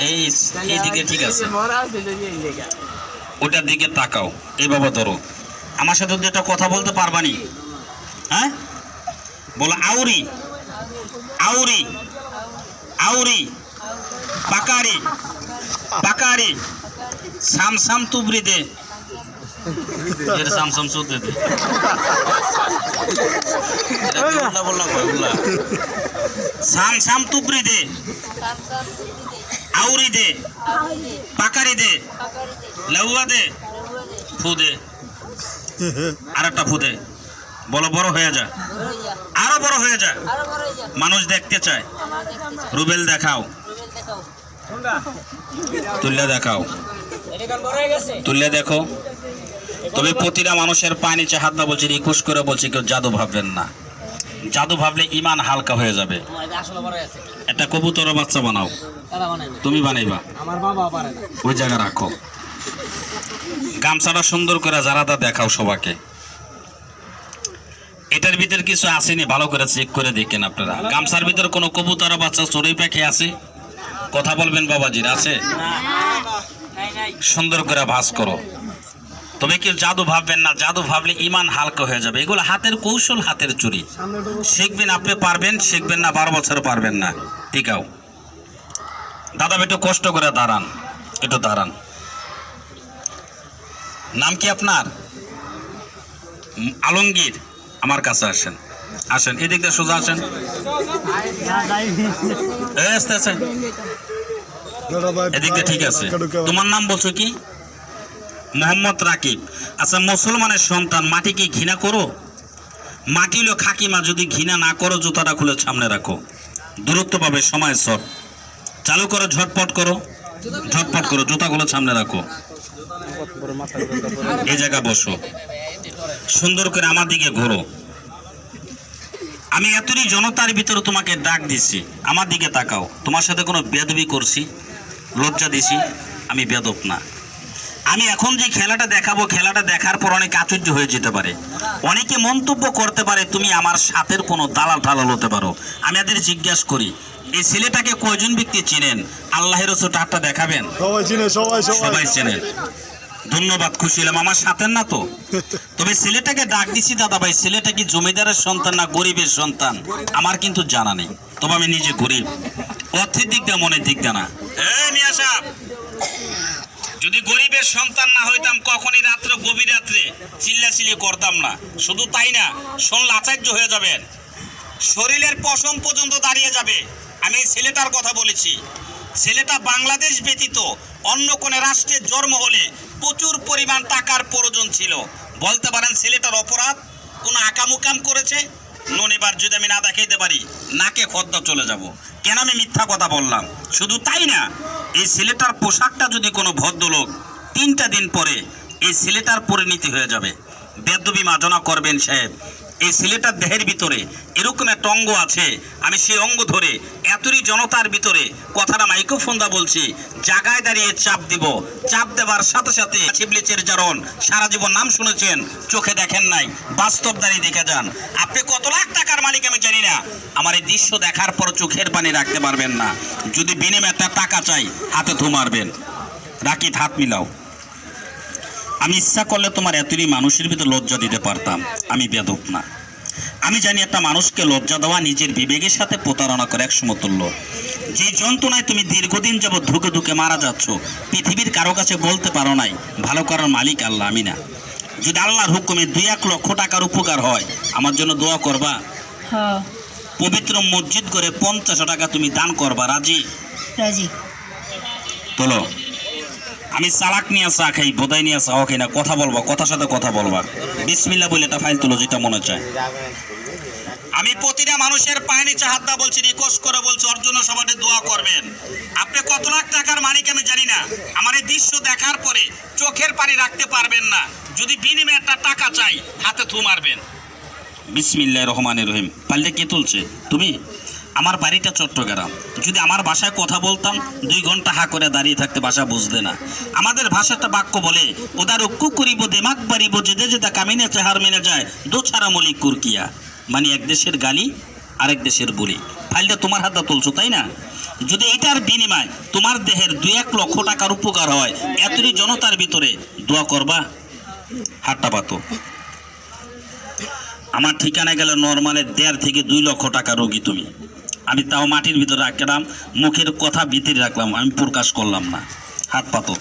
এই এইদিকে ঠিক আছে। ওটার দিকে তাকাও। এই বাবা ধরো। আমার সাথে তো একটা কথা বলতে পারবানি। হ্যাঁ? বলো, আউরি। আউরি। আউরি। পাকারি। পাকারি। সাম সাম তুবরি দে এর সাম সাম দে দে। দে। ফু দে। আর একটা ফু দে। বলো, বড় হয়ে যা। আরও বড় হয়ে যা। মানুষ দেখতে চায়। রুবেল দেখাও। তুল্লে দেখাও। তুললে দেখো। তবে প্রতিটা মানুষের পা নিচে হাত দা বলছি রিকোয়েস্ট করে বলছি, কেউ জাদু ভাববেন না। জাদু ভাবলে ইমান হালকা হয়ে যাবে। একটা কবুতর বাচ্চা বানাও। তুমি বানাইবা। না ওই জায়গা রাখো। গামছাটা সুন্দর করে যারা তা দেখাও সবাকে এটার ভিতর কিছু আসেনি, ভালো করে চেক করে দেখেন আপনারা। গামছার ভিতর কোনো কবুতর বাচ্চা চড়ুই পাখি আছে? কথা বলবেন বাবাজির, আছে? সুন্দর করে ভাস করো। তবে কেউ জাদু ভাববেন না, জাদু ভাবলে ইমান হালকা হয়ে যাবে। এগুলো হাতের কৌশল, হাতের চুরি। শিখবেন আপনি, পারবেন, শিখবেন না, বারো বছর পারবেন না। টিকাও। দাদা একটু কষ্ট করে দাঁড়ান, একটু দাঁড়ান। নাম কি আপনার? আলমগীর, আমার কাছে আসেন। আসেন, এদিক দিয়ে সোজা আসেন। এদিক দিয়ে ঠিক আছে। তোমার নাম বলছো কি? মোহাম্মদ রাকিব। আচ্ছা মুসলমানের সন্তান মাটিকে ঘৃণা করো? মাটি হলো খাকিমা, যদি ঘৃণা না করো, জুতাটা খুলে সামনে রাখো। দূরত্ব পাবে সময় সব চালু করো, ঝটপট করো। ঝটপট করো জুতাগুলো সামনে রাখো। এই জায়গা বসো। সুন্দর করে আমার দিকে ঘোরো। আমি এতই জনতার ভিতরে তোমাকে ডাক দিছি। আমার দিকে তাকাও। তোমার সাথে কোনো বেদবি করছি, লজ্জা দিছি। আমি বেদব না। আমি এখন যে খেলাটা দেখাবো খেলাটা দেখার পর অনেক আশ্চর্য হয়ে যেতে পারে। অনেকে মন্তব্য করতে পারে তুমি আমার সাথের কোনো দালাল টালাল হতে পারো। আমি এদের জিজ্ঞাসা করি এই ছেলেটাকে কয়জন ব্যক্তি চিনেন? আল্লাহের রসুল টাটটা দেখাবেন? সবাই চিনে সবাই সবাই। সবাই চেনেন ধন্যবাদ খুশি হলাম। আমার সাথে না তো। তবে ছেলেটাকে ডাক দিছি দাদা ভাই ছেলেটা কি জমিদারের সন্তান না গরিবের সন্তান? আমার কিন্তু জানা নেই। তবে আমি নিজে গরিব। অর্থের দিক দিয়ে মনের দিক দিয়ে না। এই মিয়া সাহেব, যদি গরিবের সন্তান না হইতাম, কখনই রাত্রে, গভীর রাত্রে চিল্লাচিল্লি করতাম না। শুধু তাই না শুনলে আচার্য হয়ে যাবেন। শরীরের পশম পর্যন্ত দাঁড়িয়ে যাবে। আমি ছেলেটার কথা বলেছি। ছেলেটা বাংলাদেশ ব্যতীত অন্য কোনো রাষ্ট্রের জন্ম হলে প্রচুর পরিমাণ টাকার প্রয়োজন ছিল। বলতে পারেন, ছেলেটার অপরাধ কোনো আকামুকাম করেছে? নুন এবার যদি আমি না দেখাইতে পারি, নাকে খদ্দা চলে যাব। কেন আমি মিথ্যা কথা বললাম? শুধু তাই না এই ছেলেটার পোশাকটা যদি কোনো ভদ্রলোক তিনটা দিন পরে এই ছেলেটার পরিণতি হয়ে যাবে। বেদবি মাজনা করবেন সাহেব। এই ছেলেটার দেহের ভিতরে এরকম একটা অঙ্গ আছে, আমি সেই অঙ্গ ধরে এতই জনতার ভিতরে কথাটা মাইক্রোফোন দা বলছি, জায়গায় দাঁড়িয়ে চাপ দিব। চাপ দেওয়ার সাথে সাথে শিবলিচের জারণ, সারা জীবন নাম শুনেছেন, চোখে দেখেন নাই, বাস্তব দাঁড়িয়ে দেখে যান। আপনি কত লাখ টাকার মালিক আমি জানি না। আমার এই দৃশ্য দেখার পর চোখের পানি রাখতে পারবেন না। যদি বিনিময়ে একটা টাকা চাই, হাতে থু মারবেন। রাকিব, হাত মিলাও। আমি ইচ্ছা করলে তোমার এতই মানুষের ভিতরে লজ্জা দিতে পারতাম। আমি বেদক না। আমি জানি একটা মানুষকে লজ্জা দেওয়া নিজের বিবেকের সাথে প্রতারণা করে এক সমতুল্য। যে যন্ত্রণায় তুমি দীর্ঘদিন যাবৎ ধুকে ধুকে মারা যাচ্ছ পৃথিবীর কারও কাছে বলতে পারো নাই ভালো করার মালিক আল্লাহ আমি না। যদি আল্লাহর হুকুমে দুই এক লক্ষ টাকার উপকার হয় আমার জন্য দোয়া করবা? হ্যাঁ। পবিত্র মসজিদ করে পঞ্চাশ টাকা তুমি দান করবা রাজি? রাজি। তোলো। আমি চালাক নিয়ে চা খাই, বোধাই নিয়ে চা খাই না, কথা বলবা, কথার সাথে কথা বলবা। বিসমিল্লা বলে এটা ফাইল তুলো, যেটা মনে চায়। আমি প্রতিটা মানুষের পায়ে নিচে হাত দা বলছি, রিকোয়েস্ট করে বলছি ওর জন্য সবাই দোয়া করবেন। আপনি কত লাখ টাকার মালিক আমি জানি না। আমার এই দৃশ্য দেখার পরে চোখের পানি রাখতে পারবেন না। যদি বিনিময়ে একটা টাকা চাই, হাতে থু মারবেন। বিসমিল্লাহ রহমানের রহিম। পাল্টে কে তুলছে? তুমি? আমার বাড়িটা চট্টগ্রাম। যদি আমার ভাষায় কথা বলতাম, দুই ঘণ্টা হা করে দাঁড়িয়ে থাকতে ভাষা বুঝবে না। আমাদের ভাষাটা বাক্য বলে ওদার অক্কু করিব দেমাক বাড়িব যেদে যেদা কামিনে চেহার মেনে যায় দো ছাড়া মলিক কুরকিয়া। মানে এক দেশের গালি, আরেক দেশের বলি। ফাইলটা তোমার হাতে তুলছো, তাই না? যদি এটার বিনিময় তোমার দেহের দুই এক লক্ষ টাকার উপকার হয় এতটি জনতার ভিতরে দোয়া করবা? হাতটা পাতো আমার ঠিকানা গেলে নর্মালে দেড় থেকে দুই লক্ষ টাকা রোগী তুমি। আমি তাও মাটির ভিতরে রাখলাম, মুখের কথা ভিতরে রাখলাম, আমি প্রকাশ করলাম না। হাত পাতো